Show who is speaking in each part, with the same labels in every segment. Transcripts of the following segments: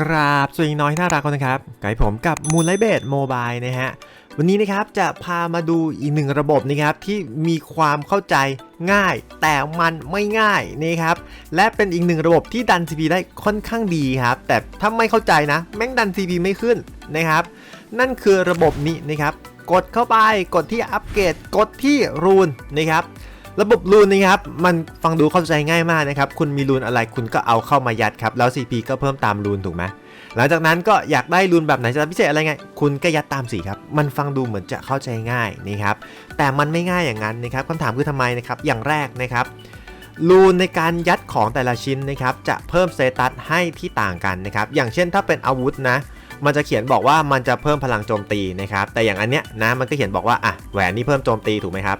Speaker 1: กราบสวัสดีน้อยน่ารักนนะครับไก่ผมกับมูลไลเบดโมบายนะฮะ วันนี้นะครับจะพามาดูอีกหนึ่งระบบนะครับที่มีความเข้าใจง่าย แต่มันไม่ง่ายนะครับ และเป็นอีกหนึ่งระบบที่ดัน CP ได้ค่อนข้างดีครับ แต่ถ้าไม่เข้าใจนะ แม่งดัน CP ไม่ขึ้นนะครับ นั่นคือระบบนี้นะครับ กดเข้าไปกดที่อัปเกรดกดที่รูนนะครับ ระบบรูนนะครับมันฟังดูเข้าใจง่ายมากนะครับคุณมีรูนอะไรคุณก็เอาเข้ามายัดครับแล้ว CP ก็เพิ่มตามรูนถูกไหมหลังจากนั้นก็อยากได้รูนแบบไหนจะพิเศษอะไรไง คุณก็ยัดตามสีครับมันฟังดูเหมือนจะเข้าใจง่ายนะครับแต่มันไม่ง่ายอย่างนั้นนะครับคำถามคือทำไมนะครับอย่างแรกนะครับรูนในการยัดของแต่ละชิ้นนะครับจะเพิ่มสเตตัสให้ที่ต่างกันนะครับอย่างเช่นถ้าเป็นอาวุธนะมันจะเขียนบอกว่ามันจะเพิ่มพลังโจมตีนะครับแต่อย่างอันเนี้ยนะมันก็เขียนบอกว่าอะแหวนนี่เพิ่มโจมตีถูกไหมครับ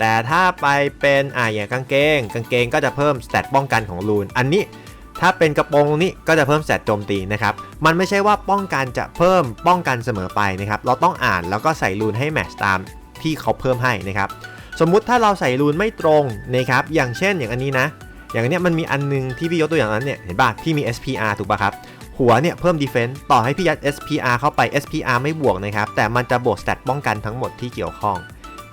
Speaker 1: แต่ถ้าไปเป็นอ่าอย่างกางเกง กางเกงก็จะเพิ่มสเตตป้องกันของรูน อันนี้ถ้าเป็นกระโปรงนี้ก็จะเพิ่มสตตโจมตีนะครับ มันไม่ใช่ว่าป้องกันจะเพิ่มป้องกันเสมอไปนะครับ เราต้องอ่านแล้วก็ใส่รูนให้แมทช์ตามที่เขาเพิ่มให้นะครับ สมมุติถ้าเราใส่รูนไม่ตรงนะครับ อย่างเช่นอย่างอันนี้นะ อย่างอันเนี้ยมันมีอันนึงที่พี่ยกตัวอย่างนั้นเนี่ย เห็นป่ะ พี่มี SPR ถูกป่ะครับ หัวเนี่ยเพิ่ม defense ต่อให้พี่ยัด SPR เข้าไป SPR ไม่บวกนะครับ แต่มันจะบวกสเตตป้องกันทั้งหมดที่เกี่ยวข้อง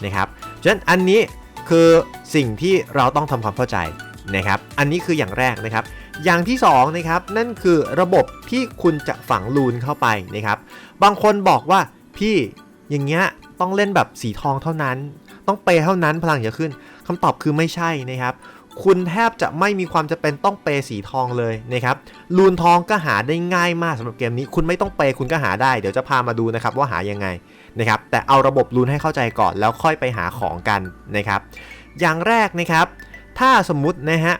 Speaker 1: นะครับ ฉะนั้นอันนี้คือสิ่งที่เราต้องทำความเข้าใจนะครับ อันนี้คืออย่างแรกนะครับ อย่างที่สองนะครับนั่นคือระบบที่คุณจะฝังรูนเข้าไปนะครับ บางคนบอกว่าพี่อย่างเงี้ยต้องเล่นแบบสีทองเท่านั้น ต้องเปย์เท่านั้นพลังจะขึ้นคำตอบคือไม่ใช่นะครับ คุณแทบจะไม่มีความจะเป็นต้องเปย์สีทองเลยนะครับรูนทองก็หาได้ง่ายมากสำหรับเกมนี้ คุณไม่ต้องเปย์คุณก็หาได้ เดี๋ยวจะพามาดูนะครับว่าหายังไง นะครับแต่เอาระบบรูนให้เข้าใจก่อนแล้วค่อยไปหาของกันนะครับ อย่างแรกนะครับ ถ้าสมมุตินะฮะ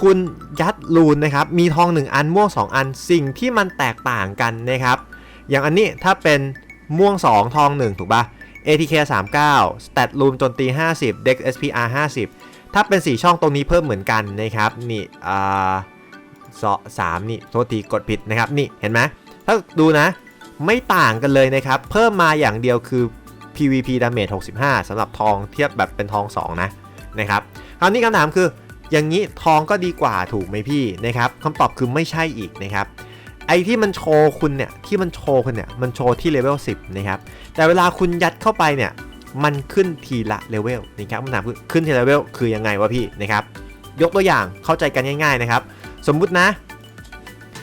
Speaker 1: คุณยัดรูนนะครับมีทอง 1 อันม่วง 2 อันสิ่งที่มันแตกต่างกันนะครับ อย่างอันนี้ถ้าเป็นม่วง 2 ทอง 1 ถูกปะ ATK 39 Stat Room จมตี 50 Dex SPR 50 ถ้าเป็น 4 ช่องตรงนี้เพิ่มเหมือนกันนะครับนี่อ่าสอสามนี่โทษทีกดผิดนะครับนี่เห็นไหมถ้าดูนะ ไม่ต่างกันเลยนะครับ เพิ่มมาอย่างเดียวคือ PVP Damage 65สำหรับทองเทียบแบบเป็นทอง 2 นะนะครับคราวนี้คำถามคืออย่างนี้ทองก็ดีกว่าถูกไหมพี่นะครับคำตอบคือไม่ใช่อีกนะครับไอที่มันโชว์คุณเนี่ยที่มันโชว์คุณเนี่ยมันโชว์ที่เลเวล10นะครับแต่เวลาคุณยัดเข้าไปเนี่ยมันขึ้นทีละเลเวลนะครับคำถามคือขึ้นทีละเลเวลคือยังไงวะพี่นะครับยกตัวอย่างเข้าใจกันง่าย ๆนะครับ สมมุตินะ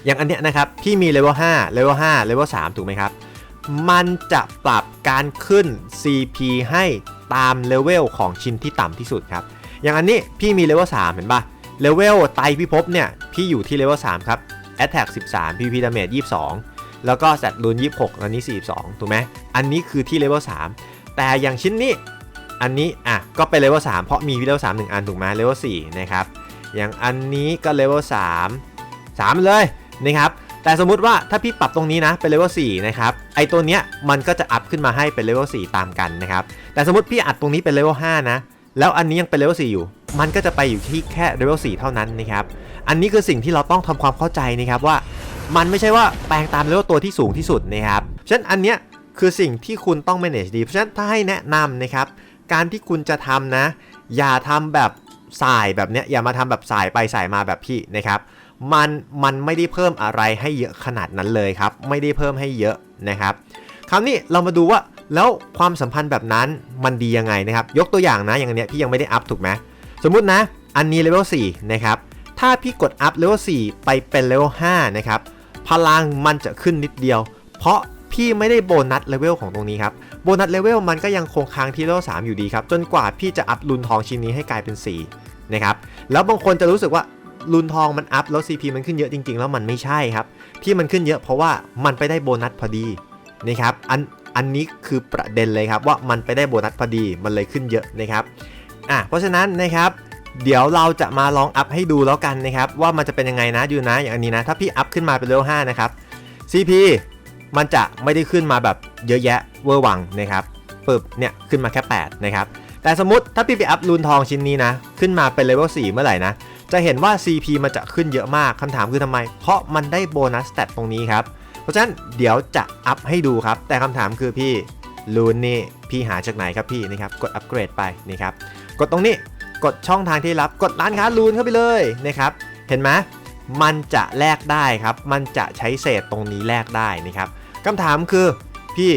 Speaker 1: อย่างอันเนี้ยนะครับพี่มีเลเวล5เลเวล5เลเวล3ถูกไหมครับ มันจะปรับการขึ้น CP ให้ตามเลเวลของชิ้นที่ต่ำที่สุดครับ อย่างอันนี้พี่มีเลเวล3เห็นปะเลเวลไตพิภพเนี่ยพี่อยู่ที่เลเวล3ครับ Attack 13 PP Damage 22 แล้วก็แซดรูน26 อันนี้ 42 ถูกไหมอันนี้คือที่เลเวล3แต่อย่างชิ้นนี้อันนี้อะก็เป็นเลเวล3เพราะมีเลเวล3 1 อันถูกไหมเลเวล4นะครับ อย่างอันนี้ก็เลเวล3 3 เลย นะครับแต่สมมุติว่าถ้าพี่ปรับตรงนี้นะเป็นเลเวล4นะครับไอตัวเนี้ยมันก็จะอัพขึ้นมาให้เป็นเลเวล4ตามกันนะครับแต่สมมติพี่อัดตรงนี้เป็นเลเวล5นะแล้วอันนี้ยังเป็นเลเวล4อยู่ มันก็จะไปอยู่ที่แค่เลเวล4เท่านั้นนะครับอันนี้คือสิ่งที่เราต้องทำความเข้าใจนะครับว่า มันไม่ใช่ว่าแปลงตามเลเวลตัวที่สูงที่สุดนะครับฉะนั้นอันเนี้ยคือสิ่งที่คุณต้อง manage ดีเพราะฉะนั้นถ้าให้แนะนำนะครับการที่คุณจะทำนะ อย่าทำแบบสายแบบเนี้ยอย่ามาทำแบบสายไปสายมาแบบพี่นะครับ มันมันไม่ได้เพิ่มอะไรให้เยอะขนาดนั้นเลยครับ ไม่ได้เพิ่มให้เยอะนะครับคราวนี้เรามาดูว่าแล้วความสัมพันธ์แบบนั้นมันดียังไงนะครับ ยกตัวอย่างนะอย่างเนี้ยพี่ยังไม่ได้อัพถูกไหมสมมุตินะ อันนี้เลเวล4นะครับถ้าพี่กดอัพเลเวล4ไปเป็นเลเวล5นะครับพลังมันจะขึ้นนิดเดียว เพราะพี่ไม่ได้โบนัสเลเวลของตรงนี้ครับโบนัสเลเวลมันก็ยังคงค้างที่เลเวล3อยู่ดีครับ จนกว่าพี่จะอัพรุนทองชิ้นนี้ให้กลายเป็น4นะครับแล้วบางคนจะรู้สึกว่า รุนทองมันอัพแล้ว CP มันขึ้นเยอะจริง ๆ แล้วมันไม่ใช่ครับ ที่มันขึ้นเยอะเพราะว่ามันไปได้โบนัสพอดีนะครับอันอันนี้คือประเด็นเลยครับว่ามันไปได้โบนัสพอดีมันเลยขึ้นเยอะนะครับอะเพราะฉะนั้นนะครับเดี๋ยวเราจะมาลองอัพให้ดูแล้วกันนะครับว่ามันจะเป็นยังไงนะดูนะอย่างอันนี้นะถ้าพี่อัพขึ้นมาเป็นเลเวล5นะครับ CP มันจะไม่ได้ขึ้นมาแบบเยอะแยะเวอร์วังนะครับปึ๊บเนี่ยขึ้นมาแค่ 8 นะครับ แต่สมมติถ้าพี่ไปอัพรูนทองชิ้นนี้นะ ขึ้นมาเป็นเลเวล4เมื่อไหร่นะ จะเห็นว่า CP มันจะขึ้นเยอะมากคำถามคือทำไม เพราะมันได้โบนัสสเตตตรงนี้ครับ เพราะฉะนั้นเดี๋ยวจะอัพให้ดูครับ แต่คำถามคือพี่รูนนี่พี่หาจากไหนครับพี่นะครับกดอัปเกรดไปนี่ครับกดตรงนี้กดช่องทางที่รับกดร้านค้ารูนเข้าไปเลยนะครับเห็นไหมมันจะแลกได้ครับ มันจะใช้เศษตรงนี้แลกได้นะครับคำถามคือพี่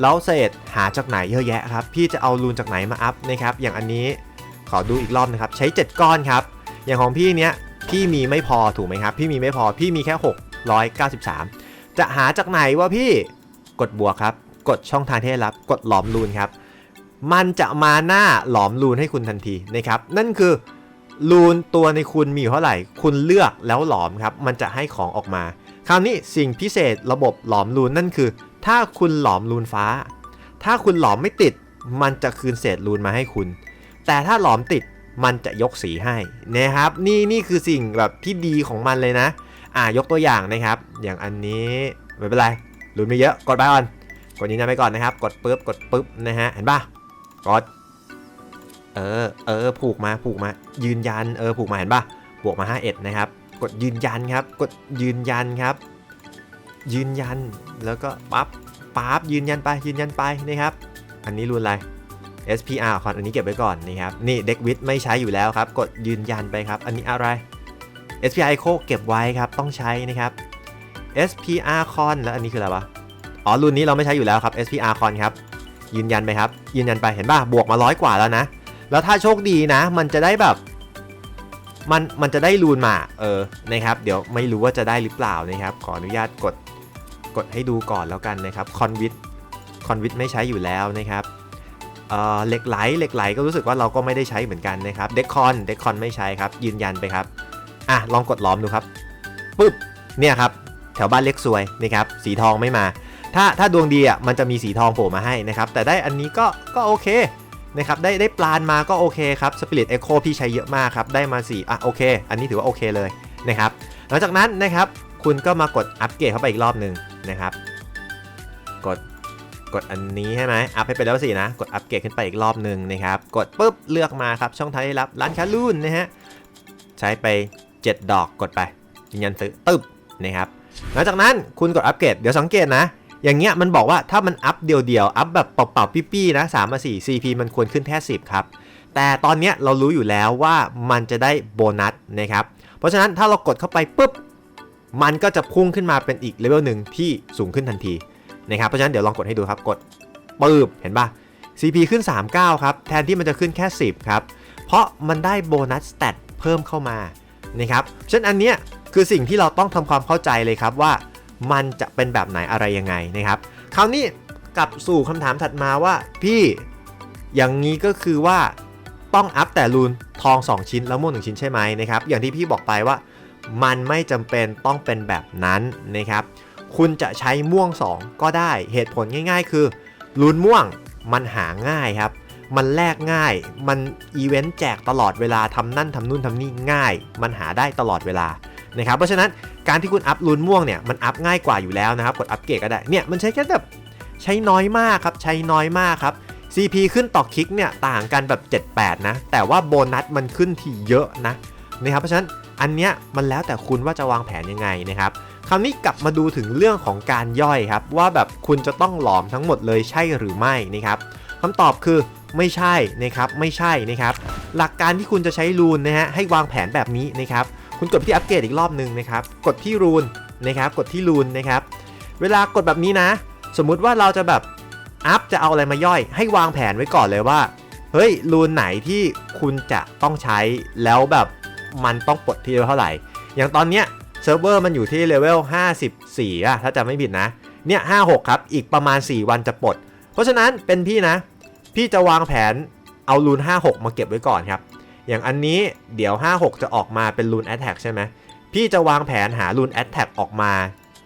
Speaker 1: แล้วเศษหาจากไหนเยอะแยะครับ พี่จะเอารูนจากไหนมาอัพนะครับ อย่างอันนี้ขอดูอีกรอบนะครับ ใช้ 7 ก้อนครับ อย่างของพี่เนี้ยพี่มีไม่พอถูกไหมครับ พี่มีไม่พอพี่มีแค่ 693 จะหาจากไหนวะพี่กดบวกครับ กดช่องทางที่ได้รับกดหลอมรูนครับ มันจะมาหน้าหลอมรูนให้คุณทันทีนะครับ นั่นคือรูนตัวในคุณมีอยู่เท่าไหร่ คุณเลือกแล้วหลอมครับ มันจะให้ของออกมา คราวนี้สิ่งพิเศษระบบหลอมรูนนั่นคือ ถ้าคุณหลอมรูนฟ้า ถ้าคุณหลอมไม่ติด มันจะคืนเศษรูนมาให้คุณ แต่ถ้าหลอมติด มันจะยกสีให้นะครับ นี่นี่คือสิ่งแบบที่ดีของมันเลยนะ อ่ายกตัวอย่างนะครับ อย่างอันนี้ไม่เป็นไรรูนไม่เยอะกดไปก่อนกดยืนยันไปก่อนนะครับ กดปุ๊บกดปุ๊บนะฮะเห็นปะกดเออเออผูกมาผูกมา ยืนยันเออผูกมาเห็นปะบวกมา 51 นะครับ กดยืนยันครับ กดยืนยันครับ ยืนยันแล้วก็ปั๊บปั๊บยืนยันไปยืนยันไปนะครับ อันนี้รุนอะไร SPR คอนอันนี้เก็บไว้ก่อนนะครับ นี่เด็กวิดไม่ใช้อยู่แล้วครับ กดยืนยันไปครับ อันนี้อะไร SPR Echo เก็บไว้ครับ ต้องใช้นะครับ SPR Con แล้วอันนี้คืออะไรวะ อ๋อรุ่นนี้เราไม่ใช้อยู่แล้วครับ SPR Con ครับ ยืนยันไปครับ ยืนยันไปเห็นป่ะ บวกมาร้อยกว่าแล้วนะ แล้วถ้าโชคดีนะ มันจะได้แบบมันมันจะได้รูนมาเออนะครับ เดี๋ยวไม่รู้ว่าจะได้หรือเปล่านะครับ ขออนุญาตกดกดให้ดูก่อนแล้วกันนะครับคอนวิทคอนวิทไม่ใช้อยู่แล้วนะครับ เหล็กไหลเหล็กไหลก็รู้สึกว่าเราก็ไม่ได้ใช้เหมือนกันนะครับเดคคอนเดคคอนไม่ใช้ครับ ยืนยันไปครับอะลองกดล้อมดูครับปึ๊บเนี่ยครับแถวบ้านเล็กซวยนะครับสีทองไม่มา ถ้าถ้าดวงดีอะมันจะมีสีทองโผล่มาให้นะครับ แต่ได้อันนี้ก็ก็โอเคนะครับได้ได้ปลานมาก็โอเคครับ Spirit Echo พี่ใช้เยอะมากครับ ได้มา4อะโอเค อันนี้ถือว่าโอเคเลยนะครับหลังจากนั้นนะครับคุณก็มากดอัปเกรดเข้าไปอีกรอบหนึ่งนะครับ กด กดอันนี้ใช่ไหมอัพให้ไปแล้วสินะ กดอัปเกรดขึ้นไปอีกรอบหนึ่งนะครับ กดปุ๊บเลือกมาครับ ช่องทางที่รับร้านค้ารุ่นนะฮะ ใช้ไป 7 ดอกกดไปยืนยันซื้อตึ๊บนะครับ หลังจากนั้นคุณกดอัปเกรดเดี๋ยวสังเกตนะ อย่างเงี้ยมันบอกว่าถ้ามันอัพเดียวๆ อัพแบบเปล่าๆปี้ๆนะ3มา4 CP มันควรขึ้นแค่10ครับ แต่ตอนเนี้ยเรารู้อยู่แล้วว่ามันจะได้โบนัสนะครับ เพราะฉะนั้นถ้าเรากดเข้าไปปุ๊บมันก็จะพุ่งขึ้นมาเป็นอีกเลเวลหนึ่งที่สูงขึ้นทันที นะครับ เพราะฉะนั้นเดี๋ยวลองกดให้ดูครับ กดปืบเห็นปะ CP ขึ้น 39 ครับ แทนที่มันจะขึ้นแค่ 10 ครับ เพราะมันได้โบนัสสเตตเพิ่มเข้ามานะครับฉะนั้นอันเนี้ยคือสิ่งที่เราต้องทำความเข้าใจเลยครับว่ามันจะเป็นแบบไหนอะไรยังไงนะครับ คราวนี้กลับสู่คำถามถัดมาว่า พี่อย่างนี้ก็คือว่าต้องอัพแต่รูนทอง 2 ชิ้นแล้วม่วงหนึ่งชิ้นใช่ไหมนะครับอย่างที่พี่บอกไปว่ามันไม่จำเป็นต้องเป็นแบบนั้นนะครับ คุณจะใช้ม่วง 2 ก็ได้เหตุผลง่าย ๆ คือรูนม่วงมันหาง่ายครับ มันแลกง่าย มันอีเวนต์แจกตลอดเวลาทำนั่นทำนู่นทำนี่ง่าย มันหาได้ตลอดเวลานะครับเพราะฉะนั้นการที่คุณอัพรูนม่วงเนี่ยมันอัพง่ายกว่าอยู่แล้วนะครับกดอัพเกรดก็ได้เนี่ยมันใช้แค่แบบใช้น้อยมากครับใช้น้อยมากครับ CP ขึ้นต่อคลิกเนี่ยต่างกันแบบ 7-8 นะ แต่ว่าโบนัสมันขึ้นทีเยอะนะนะครับเพราะฉะนั้นอันเนี้ยมันแล้วแต่คุณว่าจะวางแผนยังไงนะครับ ราวนี้กลับมาดูถึงเรื่องของการย่อยครับ ว่าแบบคุณจะต้องหลอมทั้งหมดเลยใช่หรือไม่นะครับคำตอบคือไม่ใช่นะครับไม่ใช่นะครับ หลักการที่คุณจะใช้รูนนะฮะให้วางแผนแบบนี้นะครับคุณกดที่อัปเกรดอีกรอบหนึ่งนะครับกดที่รูนนะครับกดที่รูนนะครับเวลากดแบบนี้นะ สมมุติว่าเราจะแบบอัพจะเอาอะไรมาย่อย ให้วางแผนไว้ก่อนเลยว่าเฮ้ยรูนไหนที่คุณจะต้องใช้แล้วแบบมันต้องปลดที่เท่าไหร่ อย่างตอนเนี้ย เซิร์ฟเวอร์มันอยู่ที่เลเวล 54อะถ้าจะไม่ผิดนะ เนี่ย 56 ครับ อีกประมาณ 4 วันจะปลด เพราะฉะนั้นเป็นพี่นะ พี่จะวางแผนเอารูน 56 มาเก็บไว้ก่อนครับ อย่างอันนี้เดี๋ยว 56 จะออกมาเป็นรูน Attack ใช่ไหม พี่จะวางแผนหารูน Attack ออกมา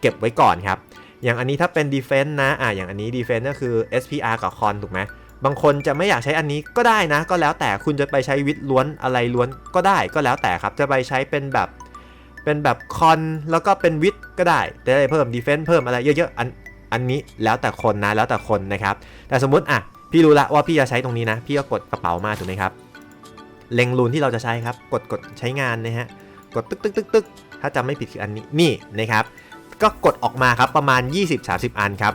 Speaker 1: เก็บไว้ก่อนครับ อย่างอันนี้ถ้าเป็น Defense นะ อะ อย่างอันนี้ Defense ก็คือ SPR กับ Con ถูกไหมบางคนจะไม่อยากใช้อันนี้ก็ได้นะ ก็แล้วแต่คุณจะไปใช้วิทย์ล้วนอะไรล้วนก็ได้ก็แล้วแต่ครับ จะไปใช้เป็นแบบ เป็นแบบคอนแล้วก็เป็นวิทก็ได้จะได้เพิ่ม Defense เพิ่มอะไรเยอะๆอันอันนี้แล้วแต่คนนะแล้วแต่คนนะครับ แต่สมมุติอะพี่รู้ละว่าพี่จะใช้ตรงนี้นะ พี่ก็กดกระเป๋ามาถูกไหมครับ เล็งรูนที่เราจะใช้ครับ กดกดใช้งานนะฮะกดตึกตึกตึกตึกถ้าจำไม่ผิดคืออันนี้นี่นะครับ ก็กดออกมาครับประมาณ 20-30 อันครับ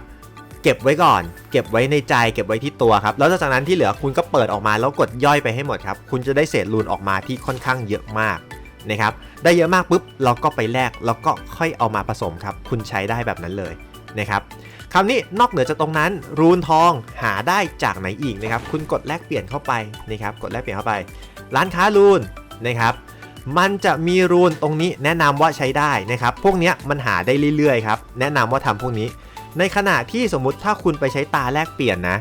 Speaker 1: เก็บไว้ก่อน เก็บไว้ในใจ เก็บไว้ที่ตัวครับ แล้วจากนั้นที่เหลือคุณก็เปิดออกมาแล้วกดย่อยไปให้หมดครับ คุณจะได้เศษรูนออกมาที่ค่อนข้างเยอะมาก นะครับได้เยอะมากปุ๊บเราก็ไปแลกแล้วก็ค่อยเอามาผสมครับ คุณใช้ได้แบบนั้นเลยนะครับคราวนี้นอกเหนือจากตรงนั้น รูนทองหาได้จากไหนอีกนะครับคุณกดแลกเปลี่ยนเข้าไปนะครับกดแลกเปลี่ยนเข้าไป ร้านค้ารูนนะครับมันจะมีรูนตรงนี้แนะนำว่าใช้ได้นะครับพวกนี้มันหาได้เรื่อยๆครับแนะนำว่าทำพวกนี้ ในขณะที่สมมุติถ้าคุณไปใช้ตาแลกเปลี่ยนนะ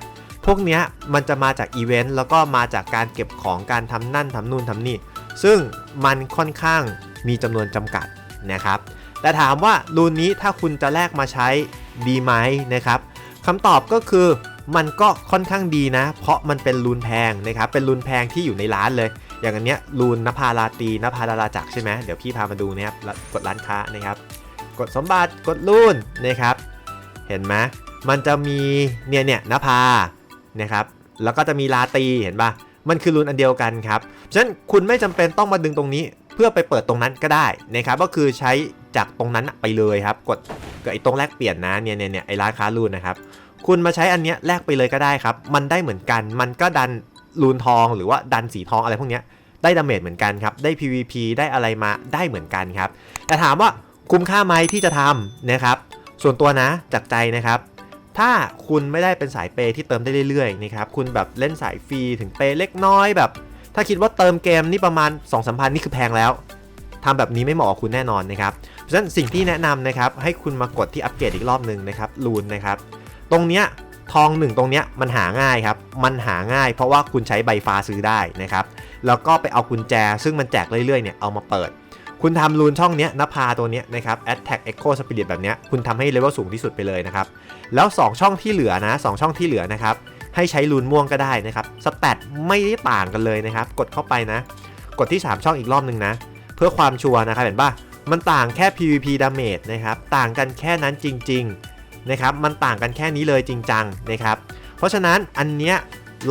Speaker 1: พวกนี้มันจะมาจากอีเวนต์แล้วก็มาจากการเก็บของการทำนั่นทำนู่นทำนี่ ซึ่งมันค่อนข้างมีจำนวนจำกัดนะครับ แต่ถามว่ารูนนี้ถ้าคุณจะแลกมาใช้ดีไหมนะครับคำตอบก็คือมันก็ค่อนข้างดีนะ เพราะมันเป็นรูนแพงนะครับ เป็นรูนแพงที่อยู่ในร้านเลย อย่างอันเนี้ยรูนนภาราตีนภาราราจักรใช่ไหมเดี๋ยวพี่พามาดูนะครับกดร้านค้านะครับ กดสมบัติกดรูนนะครับ เห็นไหมมันจะมีเนี่ยเนี่ยนภานะครับ แล้วก็จะมีลาตีเห็นปะ มันคือรูนอันเดียวกันครับฉะนั้นคุณไม่จำเป็นต้องมาดึงตรงนี้ เพื่อไปเปิดตรงนั้นก็ได้นะครับก็คือใช้จากตรงนั้นไปเลยครับ กดกับไอ้ตรงแลกเปลี่ยนนะเนี่ยเนี่ยเนี่ยไอ้ร้านค้ารูนนะครับคุณมาใช้อันเนี้ยแลกไปเลยก็ได้ครับ มันได้เหมือนกัน มันก็ดันรูนทองหรือว่าดันสีทองอะไรพวกเนี้ยได้ดาเมจเหมือนกันครับ ได้ PVP ได้อะไรมาได้เหมือนกันครับ แต่ถามว่าคุ้มค่าไหมที่จะทำนะครับ ส่วนตัวนะจากใจนะครับ ถ้าคุณไม่ได้เป็นสายเปย์ที่เติมได้เรื่อยๆนะครับคุณแบบเล่นสายฟรีถึงเปย์เล็กน้อยแบบ ถ้าคิดว่าเติมเกมนี่ประมาณ2องสามพันนี่คือแพงแล้วทำแบบนี้ไม่เหมาะกับคุณแน่นอนนะครับเพราะฉะนั้นสิ่งที่แนะนำนะครับให้คุณมากดที่อัปเกรดอีกรอบหนึ่งนะครับลูนนะครับตรงเนี้ยทองหนึ่งตรงเนี้ยมันหาง่ายครับ มันหาง่ายเพราะว่าคุณใช้ใบฟ้าซื้อได้นะครับ แล้วก็ไปเอากุญแจซึ่งมันแจกเรื่อยๆเนี่ยเอามาเปิด คุณทำรูนช่องเนี้ยนภาตัวเนี้ยนะครับ Attack Echo Spirit แบบเนี้ยคุณทำให้เลเวลสูงที่สุดไปเลยนะครับ แล้ว 2 ช่องที่เหลือนะ2ช่องที่เหลือนะครับ ให้ใช้รูนม่วงก็ได้นะครับ สแตทไม่ได้ต่างกันเลยนะครับ กดเข้าไปนะ กดที่ 3 ช่องอีกรอบหนึ่งนะ เพื่อความชัวร์นะครับเห็นป่ะ มันต่างแค่ PVP damage นะครับ ต่างกันแค่นั้นจริงๆนะครับ มันต่างกันแค่นี้เลยจริงจังนะครับ เพราะฉะนั้นอันเนี้ย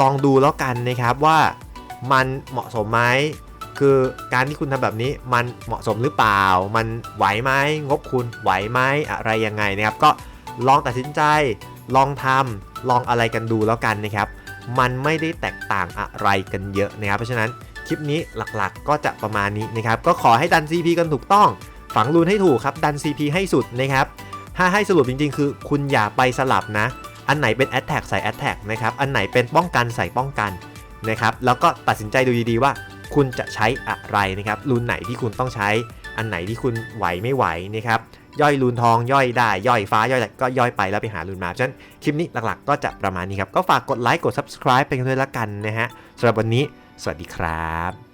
Speaker 1: ลองดูแล้วกันนะครับว่ามันเหมาะสมไหม คือการที่คุณทำแบบนี้มันเหมาะสมหรือเปล่า มันไหวไหมงบคุณไหวไหมอะไรยังไงนะครับ ก็ลองตัดสินใจลองทำลองอะไรกันดูแล้วกันนะครับ มันไม่ได้แตกต่างอะไรกันเยอะนะครับ เพราะฉะนั้นคลิปนี้หลักๆ ก็จะประมาณนี้นะครับ ก็ขอให้ดัน CP กันถูกต้อง ฝังรูนให้ถูกครับ ดัน CP ให้สุดนะครับ ถ้าให้สรุปจริงๆ คือคุณอย่าไปสลับนะ อันไหนเป็น Attack ใส่ Attack นะครับ อันไหนเป็นป้องกันใส่ป้องกันนะครับ แล้วก็ตัดสินใจดูดีๆว่า คุณจะใช้อะไรนะครับ รูนไหนที่คุณต้องใช้ อันไหนที่คุณไหวไม่ไหวนะครับย่อยรูนทองย่อยได้ย่อยฟ้าย่อยก็ย่อยไปแล้วไปหารูนมาฉะนั้นคลิปนี้หลักๆ ก็จะประมาณนี้ครับ ก็ฝากกดไลค์กด subscribe เป็นด้วยละกันนะฮะสำหรับวันนี้ สวัสดีครับ